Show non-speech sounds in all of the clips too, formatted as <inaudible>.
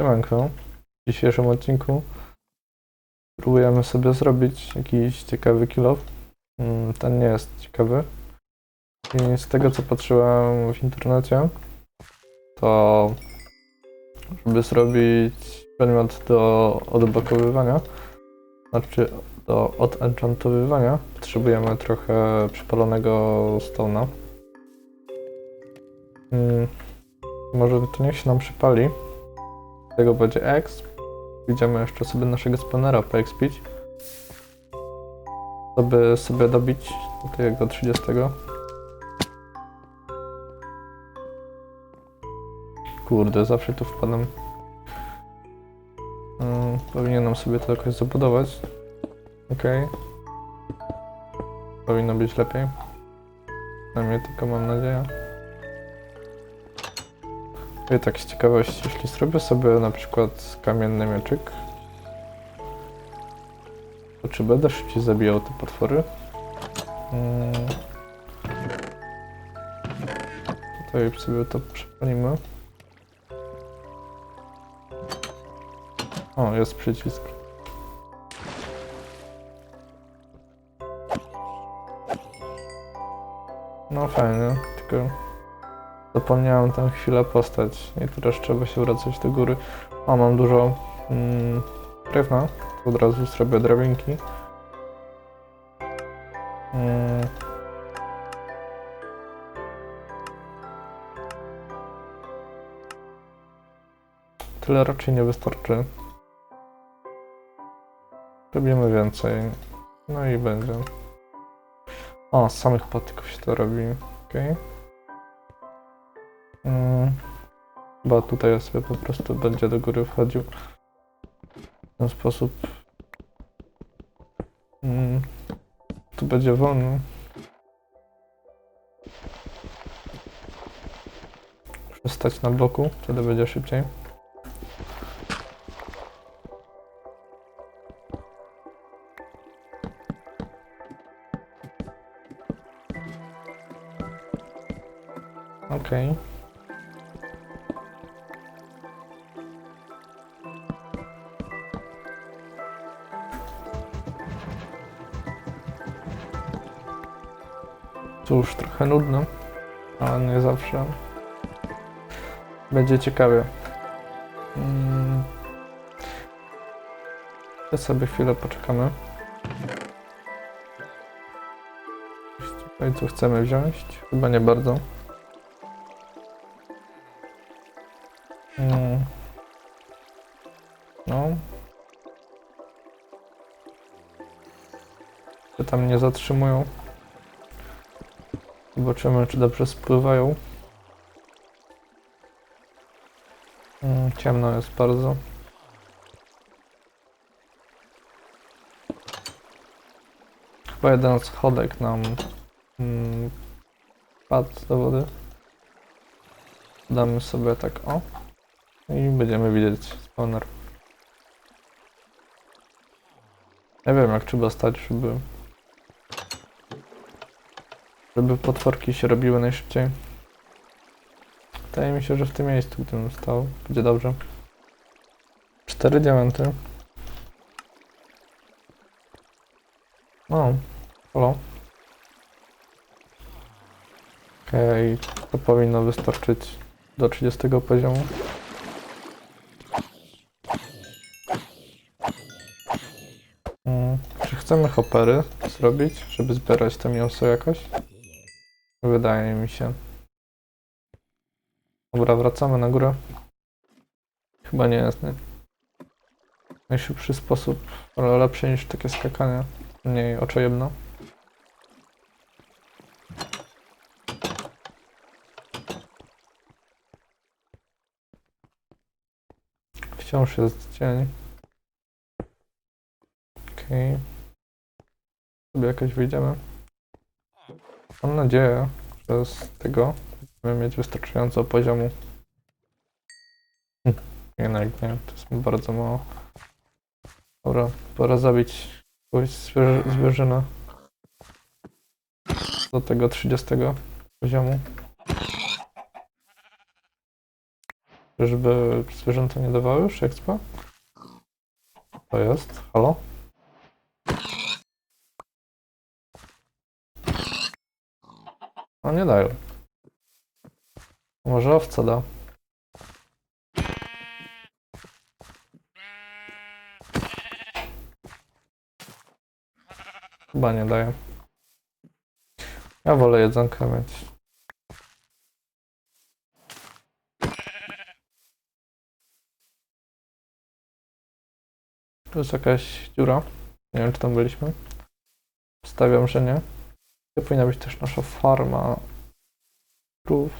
Siemanko. W dzisiejszym odcinku próbujemy sobie zrobić jakiś ciekawy kill Mm, Ten nie jest ciekawy. I z tego co patrzyłem w internecie, to żeby zrobić przedmiot do odblokowywania, znaczy do odenchantowywania, potrzebujemy trochę przypalonego stona. Mm, Może to niech się nam przypali. Tego będzie exp. Idziemy jeszcze sobie naszego spanera poexpić. Żeby sobie dobić do tego 30. Kurde, zawsze tu wpadam. Mm, Powinienem sobie to jakoś zabudować. Okej. Powinno być lepiej. Przynajmniej tylko mam nadzieję. I tak z ciekawości, jeśli zrobię sobie na przykład kamienny mieczyk, to czy będę szybciej zabijał te potwory? Mm. Tutaj sobie to przepalimy. O, jest przycisk. No fajnie, tylko Zapomniałem tam chwilę postać i teraz trzeba się wracać do góry. O, mam dużo mm, drewna, od razu zrobię drabinki. Mm. Tyle raczej nie wystarczy. Robimy więcej. No i będzie. O, z samych patyków się to robi. Okej. Mm, Bo tutaj sobie po prostu będzie do góry wchodził. W ten sposób. Mm, Tu będzie wolno. Muszę stać na boku, wtedy będzie szybciej. Okej. Cóż, trochę nudno, ale nie zawsze będzie ciekawie. Mm. To sobie chwilę poczekamy. Tutaj co chcemy wziąć? Chyba nie bardzo. Mm. No. Się tam nie zatrzymują. Zobaczymy, czy dobrze spływają. Mm, ciemno jest bardzo. Chyba jeden schodek nam mm, padł do wody. Damy sobie tak o. I będziemy widzieć spawner. Nie wiem jak trzeba stać, żeby żeby potworki się robiły najszybciej. Wydaje mi się, że w tym miejscu, gdybym stał, będzie dobrze. Cztery diamenty. O, halo. Okej, to powinno wystarczyć do 30 poziomu. Mm, Czy chcemy hopery zrobić, żeby zbierać to mięso jakoś? Wydaje mi się. Dobra, wracamy na górę. Chyba nie jest nie. najszybszy sposób, ale lepszy niż takie skakanie. Mniej oczojebno. Wciąż jest dzień. Okej. Sobie jakoś wyjdziemy. Mam nadzieję, że z tego będziemy mieć wystarczająco poziomu. Hm, Jednak nie, to jest bardzo mało. Dobra, pora zabić jakąś zwierzę, zwierzynę. Do tego 30 poziomu. Żeby zwierzęta nie dawały już expa? To jest. Halo? No nie dają. Może owca da. Chyba nie daje. Ja wolę jedzonka mieć. Tu jest jakaś dziura. Nie wiem, czy tam byliśmy. Stawiam, że nie. To powinna być też nasza farma krów.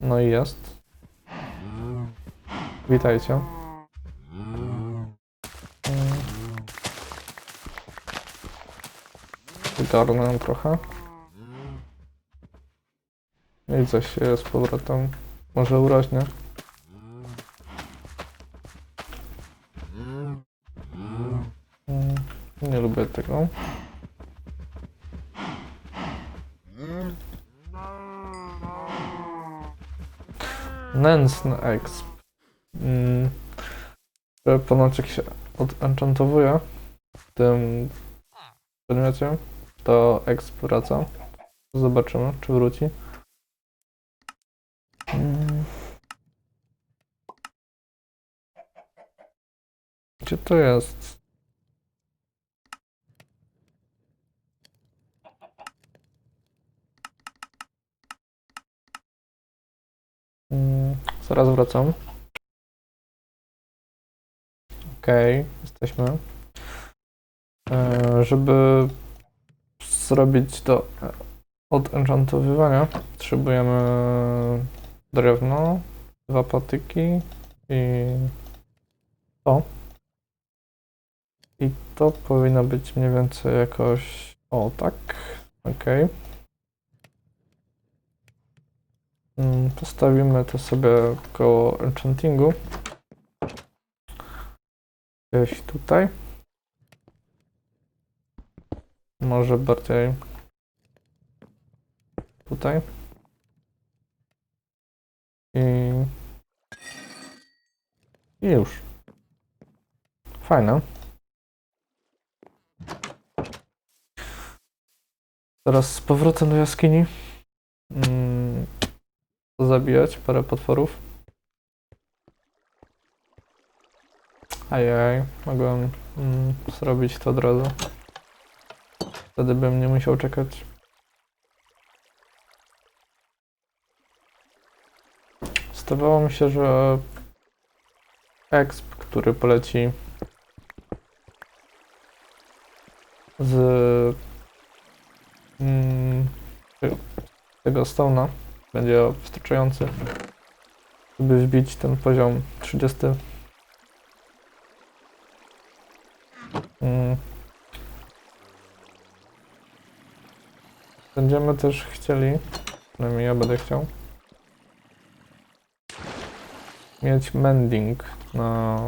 No i jest. Witajcie. Mm. Wygarnę trochę. I coś się z powrotem może urośnie. Mm, Nie lubię tego. Nędzny exp. Mm, ponoć jak się odenchantowuje w tym przedmiocie, to exp wraca. Zobaczymy, czy wróci. Mm. Gdzie to jest? Mm, Zaraz wracam. Okej, jesteśmy. E, Żeby zrobić e, odenchantowywania, potrzebujemy drewno, dwa patyki i to. I to powinno być mniej więcej jakoś. O, tak. Okej. Mm, Postawimy to sobie koło enchantingu. Gdzieś tutaj. Może bardziej tutaj. I, I już. Fajne. Teraz z powrotem do jaskini. Mm, zabijać parę potworów. Ajaj, mogłem mm, zrobić to od razu. Wtedy bym nie musiał czekać. Zdawało mi się, że exp, który poleci z mm, tego stona będzie wystarczający, żeby wbić ten poziom 30. Mm. Będziemy też chcieli, przynajmniej ja będę chciał, mieć mending na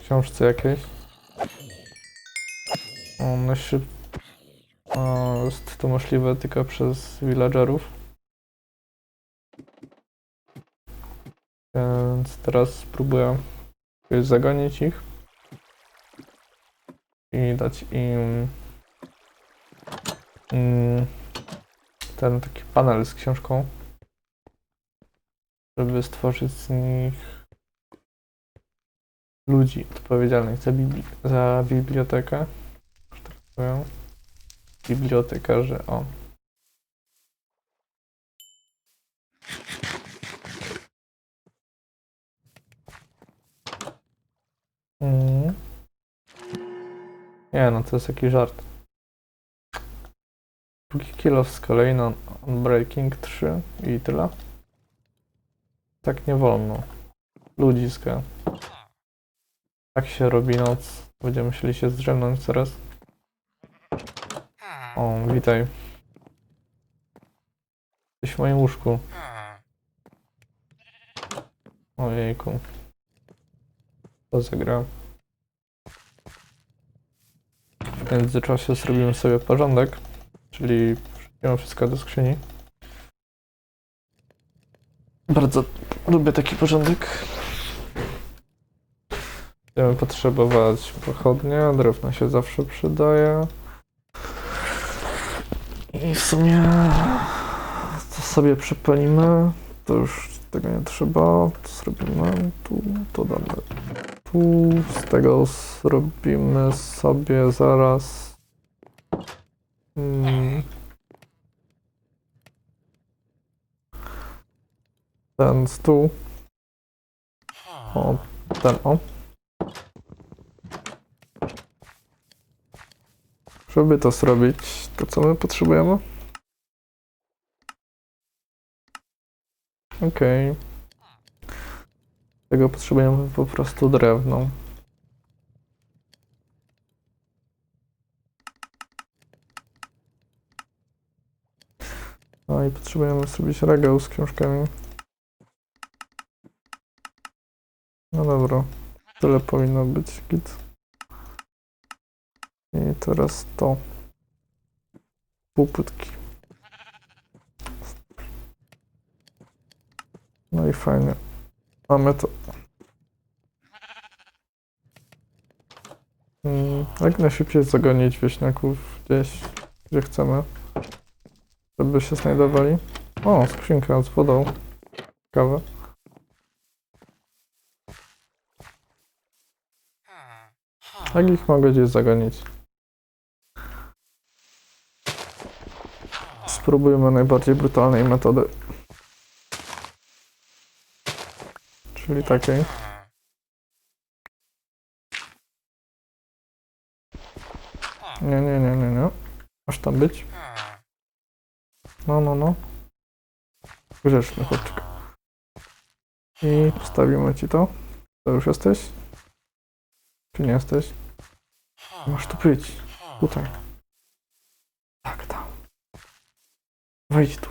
książce jakiejś. On szyb... a, Jest to możliwe tylko przez villagerów. Więc teraz spróbuję zagonić ich i dać im mm, ten taki panel z książką, żeby stworzyć z nich ludzi odpowiedzialnych za, bibli za bibliotekę. Bibliotekarzy, o. Mm. Nie no, to jest jakiś żart. Drugi kill z kolei na Unbreaking 3 i tyle. Tak nie wolno. Ludziska. Tak się robi noc. Będziemy musieli się zdrzemnąć teraz. O, witaj. Jesteś w moim łóżku. Ojejku. To zagra. W międzyczasie zrobimy sobie porządek, czyli wrzucimy wszystko do skrzyni. Bardzo Lubię taki porządek. Będziemy potrzebować pochodnia, drewno się zawsze przydaje. I w sumie to sobie przypalimy. To już tego nie trzeba. To zrobimy tu, to damy tu. Z tego zrobimy sobie zaraz. Mm. Ten stół. O, ten o. Żeby to zrobić, to co my potrzebujemy? Okej. Tego potrzebujemy po prostu drewno. No i potrzebujemy zrobić regał z książkami. No dobra, tyle powinno być git. I teraz to. Półpłytki. No i fajnie. Mamy to. Mm, Jak najszybciej zagonić wieśniaków gdzieś, gdzie chcemy, żeby się znajdowali. O, skrzynka z wodą. Ciekawe. Jak ich mogę gdzieś zagonić? Spróbujmy najbardziej brutalnej metody. Czyli takiej. Nie, nie, nie, nie, nie. Masz tam być? No, no, no. Grzeczny chłopczyk. I postawimy ci to. To już jesteś? Czy nie jesteś? Masz tu być. Tutaj. Tak, tam. Wejdź tu.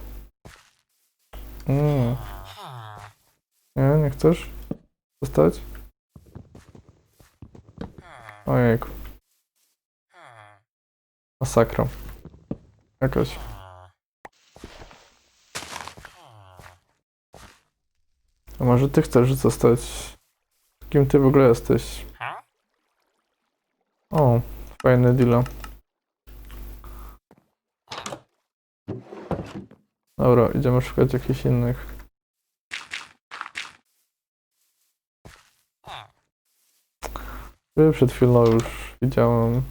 Mm. Nie, nie chcesz? Zostać? Ojejku. Masakra. Jakaś. A może ty chcesz zostać? Kim ty w ogóle jesteś? O, fajny deal. Dobra, idziemy szukać jakichś innych. Przed chwilą już widziałem.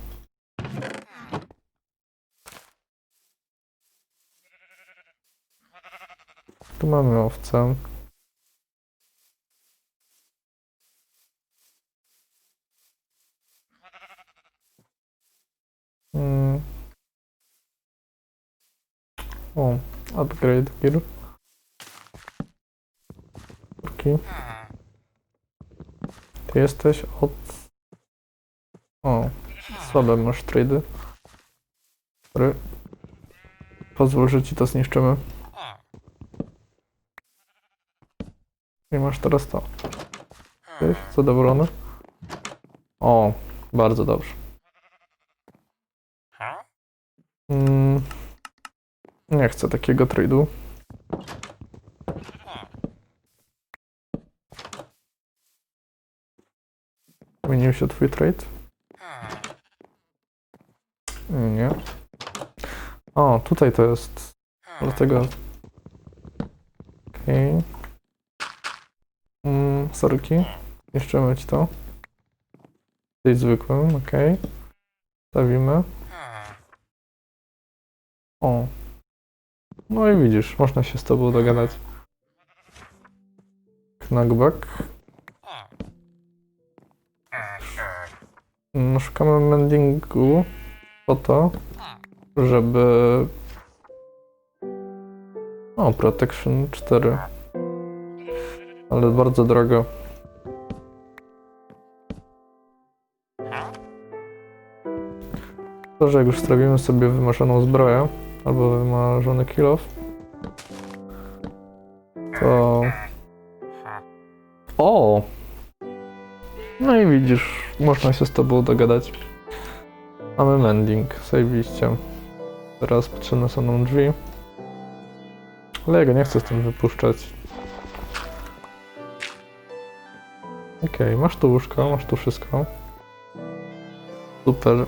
Tu mamy owcę. Mm. O, upgrade gear. Okay. Ty jesteś od... O, słabe masz trady. Pozwól, że ci to zniszczymy. I masz teraz to. Jesteś zadowolony? O, bardzo dobrze. Mm, nie chcę takiego trade'u. Zmienił się twój trade? Nie. O, tutaj to jest. Dlatego. Okej. Okay. Mm, sorki. Niszczymy ci to. Jesteś zwykłym, okej. Okay. Stawimy. O. No i widzisz, można się z tobą dogadać. Knockback. No, szukamy mendingu po to, żeby... O, Protection 4. Ale bardzo drogo. To, że jak już strawimy sobie wymarzoną zbroję, albo wymarzony kill off, to... O! No i widzisz, można się z tobą dogadać. Mamy mending, zajebiście. Teraz potrzebne są nam drzwi. Ale ja go nie chcę z tym wypuszczać. Okej, masz tu łóżko, masz tu wszystko. Super.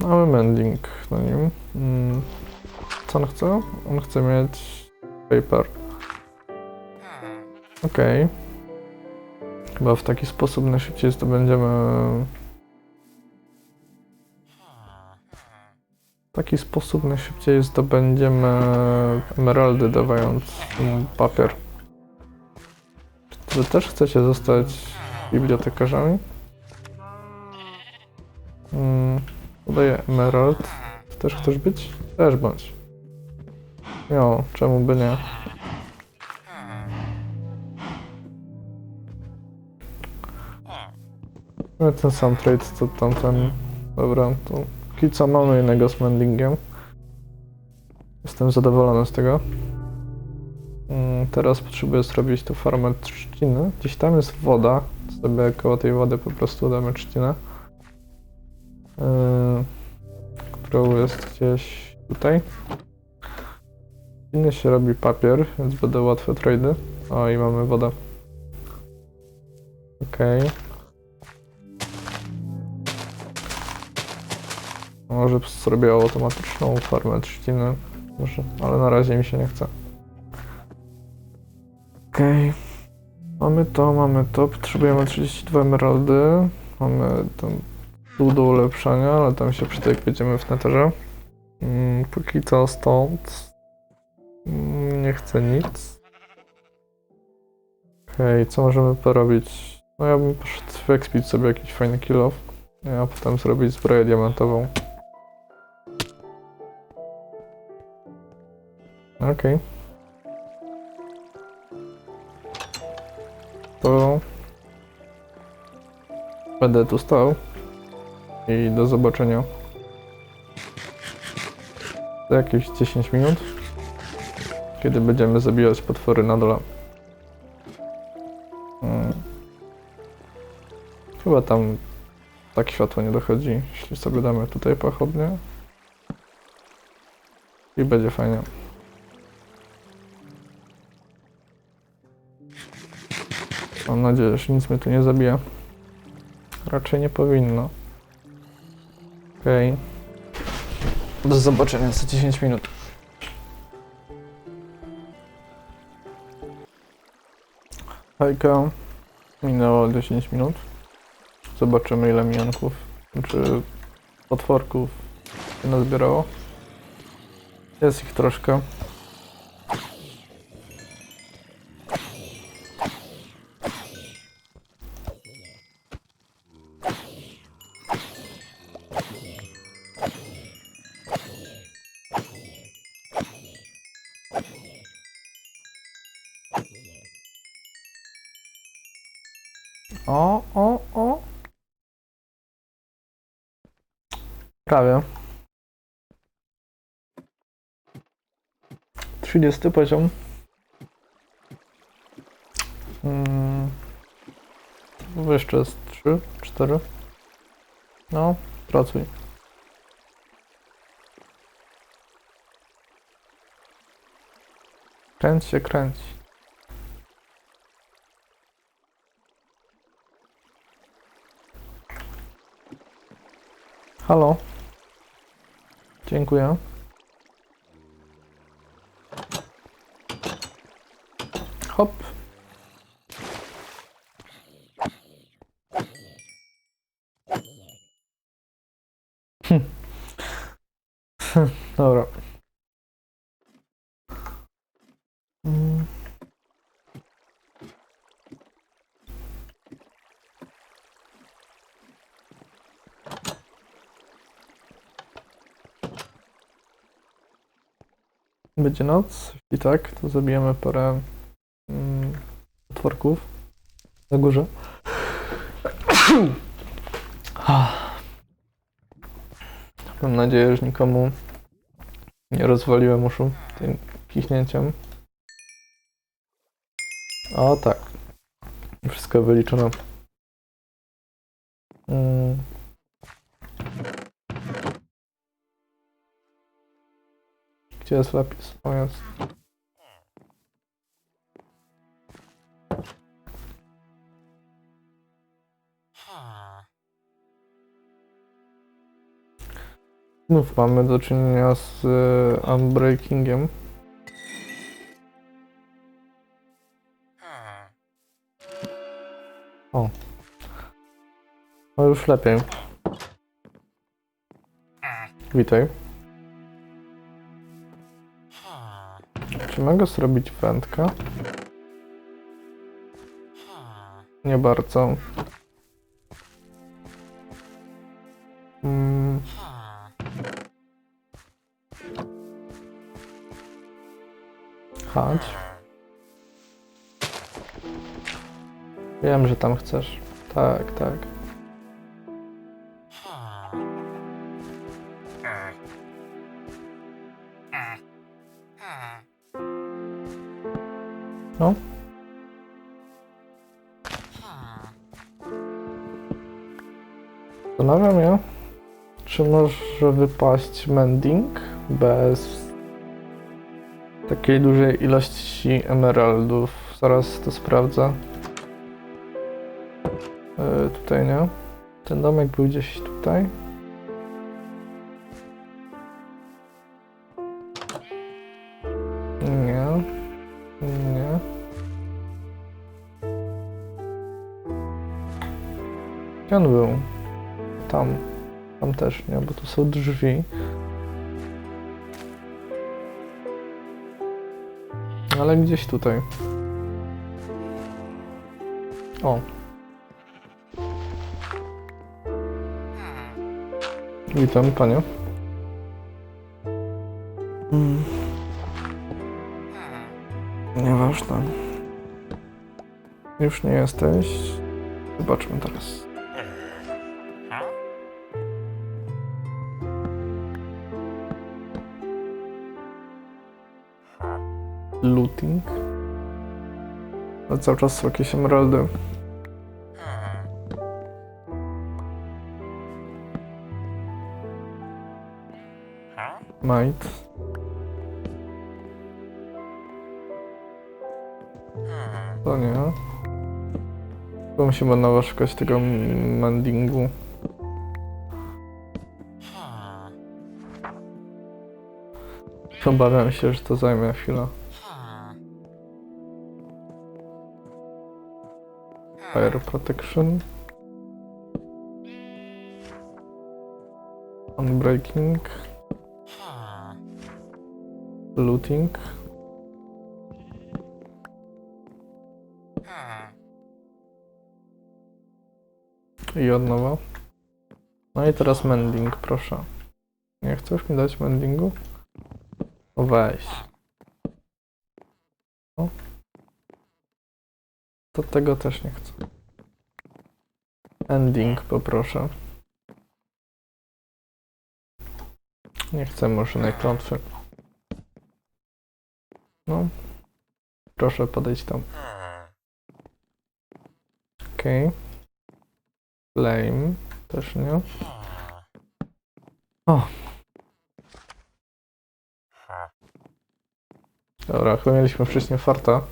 Mamy mending na nim. Mm. Co on chce? On chce mieć paper. Okej. Chyba w taki sposób najszybciej zdobędziemy... W taki sposób najszybciej zdobędziemy emeraldy, dawając papier. Czy wy też chcecie zostać bibliotekarzami? Mm, podaję emerald. Ty też chcesz być? Też bądź. Jo, czemu by nie? No ten sam trade co tamten. Dobra, to póki co mamy innego z mendingiem. Jestem zadowolony z tego. Mm, Teraz potrzebuję zrobić tu farmę trzciny. Gdzieś tam jest woda. Sobie koło tej wody po prostu damy trzcinę. Yy, którą jest gdzieś tutaj. Inny się robi papier, więc będą łatwe trady. O, i mamy wodę. Okej. Może zrobię automatyczną farmę trzciny. Może, ale na razie mi się nie chce. Okej. Mamy to, mamy to. Potrzebujemy 32 emeraldy. Mamy tam dół do ulepszania, ale tam się przyda jak będziemy w neterze. Mm, póki co stąd mm, nie chcę nic. Okej, co możemy porobić? No ja bym poszedł wyekspić sobie jakiś fajny kill off, a potem zrobić zbroję diamentową. Okej. To będę tu stał i do zobaczenia za jakieś 10 minut, kiedy będziemy zabijać potwory na dole. Mm. Chyba tam tak światło nie dochodzi, jeśli sobie damy tutaj pochodnie. I będzie fajnie. Mam nadzieję, że nic mnie tu nie zabija. Raczej nie powinno. Okej. Do zobaczenia za 10 minut. Hejka. Minęło 10 minut. Zobaczymy ile mijanków, czy potworków się nazbierało. Jest ich troszkę. O, o, o. Prawie. 30 poziom. Mm. Tu Jeszcze jest 3, 4. No, pracuj. Kręć się, kręć. Halo. Dziękuję. Hop. Hm. <laughs> Dobra. Mm. Będzie noc. Jeśli tak, to zabijemy parę mm, potworków na górze. <clears throat> Mam nadzieję, że nikomu nie rozwaliłem uszu tym kichnięciem. O tak. Wszystko wyliczone. Mm. Gdzie jest lapis? O jest. Znów mamy do czynienia z y, unbreakingiem. O. No już lepiej. Witaj. Czy mogę zrobić wędkę? Nie bardzo. Mm. Chodź. Wiem, że tam chcesz. Tak, tak. No. Zastanawiam się, czy może wypaść mending bez takiej dużej ilości emeraldów. Zaraz to sprawdzę. Yy, tutaj nie. Ten domek był gdzieś tutaj. On był? Tam. Tam też nie, bo tu są drzwi. Ale gdzieś tutaj. O. Witam, panie. Mm. Nieważne. Już nie jesteś. Zobaczmy teraz. Looting. Ale cały czas są jakieś emeraldy. Might. To nie. To musimy nowo szukać tego mendingu. Obawiam się, że to zajmie chwilę. Fire protection. Unbreaking. Looting. I od nowa. No i teraz mending, proszę. Nie chcesz mi dać mendingu? O weź. O. To tego też nie chcę. Ending poproszę. Nie chcę maszynej klątwy. No. Proszę podejść tam. Okej. Flame. Też nie. O. Dobra, chyba mieliśmy wcześniej farta,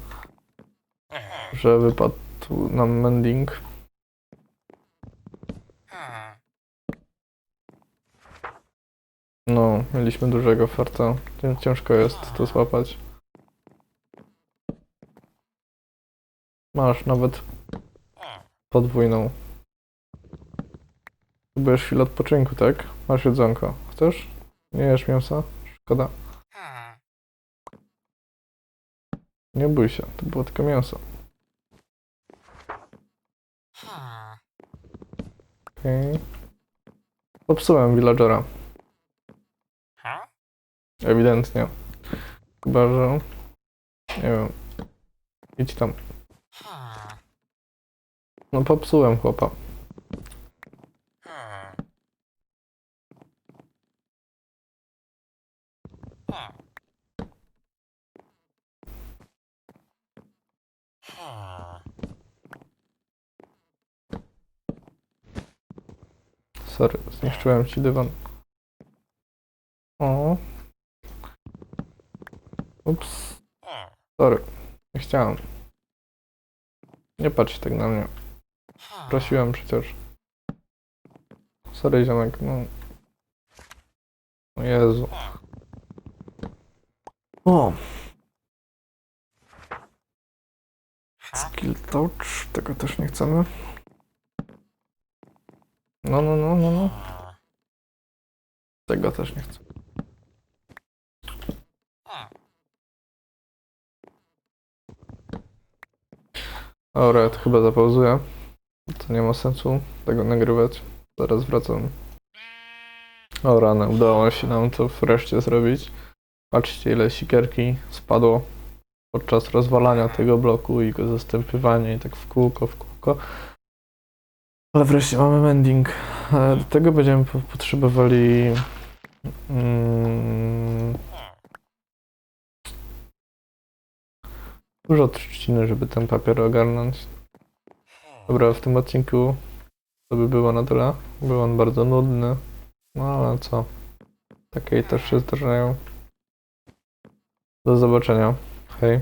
że wypadł nam mending. No, mieliśmy dużego farta. Cię- Ciężko jest to złapać. Masz nawet podwójną. Próbujesz chwilę odpoczynku, tak? Masz jedzonko. Chcesz? Nie jesz mięsa? Szkoda. Nie bój się, to było tylko mięso. Okej. Popsułem villagera. Ewidentnie. Chyba, że... Nie wiem. Idź tam. No popsułem chłopa. Sorry, zniszczyłem ci dywan. O. Ups. Sorry. Nie chciałem. Nie patrz tak na mnie. Prosiłem przecież. Sorry, ziomek, no. O Jezu. O! Skill touch, tego też nie chcemy. No, no, no, no, no. Tego też nie chcę. Dobra, ja to chyba zapauzuję. To nie ma sensu tego nagrywać. Zaraz wracam. O rany, udało się nam to wreszcie zrobić. Patrzcie ile sikierki spadło podczas rozwalania tego bloku i go zastępywania i tak w kółko, w kółko. Ale wreszcie mamy mending. E, Do tego będziemy po- potrzebowali mm, dużo trzciny, żeby ten papier ogarnąć. Dobra, w tym odcinku to by było na tyle. Był on bardzo nudny. No ale co? Takie też się zdarzają. Do zobaczenia. Hej.